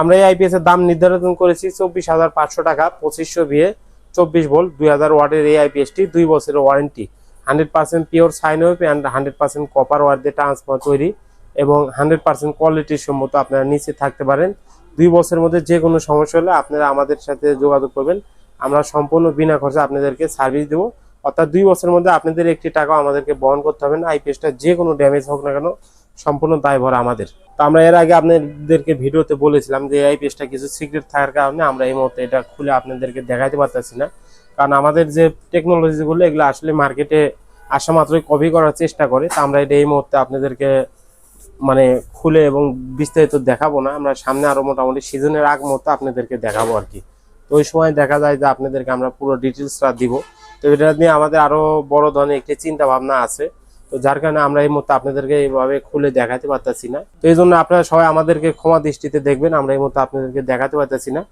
আমরা এই আইপিএস এর দাম নির্ধারণ করেছি চব্বিশ হাজার পাঁচশো টাকা, পঁচিশশো বিয়ে, চব্বিশ ভোল্ট দুই হাজার ওয়াটের এই আইপিএসটি দুই বছরের warranty hundred percent pure sine and hundred percent copper wire দিয়ে ট্রান্সফার তৈরি এবং হান্ড্রেড পার্সেন্ট কোয়ালিটির সম্মত আপনারা নিচে থাকতে পারেন। দুই বছরের মধ্যে যে কোনো সমস্যা হলে আপনারা আমাদের সাথে যোগাযোগ করবেন। আমরা সম্পূর্ণ বিনা খরচে আপনাদেরকে সার্ভিস দেবো। অর্থাৎ দুই বছরের মধ্যে আপনাদের একটি টাকাও আমাদেরকে বহন করতে হবে না। আইপিএসটা যে কোনো ড্যামেজ হোক না কেন সম্পূর্ণ দায়ভার আমাদের। তো আমরা এর আগে আপনাদেরকে ভিডিওতে বলেছিলাম যে আইপিএসটা কিছু সিক্রেট থাকার কারণে আমরা এই মুহূর্তে এটা খুলে আপনাদেরকে দেখাতে পারতেছি না। কারণ আমাদের যে টেকনোলজিগুলো এগুলো আসলে মার্কেটে আসা মাত্রই কপি করার চেষ্টা করে। তা আমরা এটা এই মুহূর্তে আপনাদেরকে মানে খুলে এবং বিস্তারিত দেখাবো না। আমরা সামনে আরও মোটামুটি সিজনের আগ মুহূর্তে আপনাদেরকে দেখাবো আর কি। তো ওই সময় দেখা যায় যে আপনাদেরকে আমরা পুরো ডিটেলসটা দিব। তো এটা নিয়ে আমাদের আরও বড় ধরনের একটি চিন্তা ভাবনা আছে। তো যার কারণে আমরা এই মুহূর্তে আপনাদেরকে এইভাবে খুলে দেখাতে পারতেছি না। তো এই জন্য আপনারা সবাই আমাদেরকে ক্ষমা দৃষ্টিতে দেখবেন, আমরা এই মুহূর্তে আপনাদেরকে দেখাতে পারতেছি না।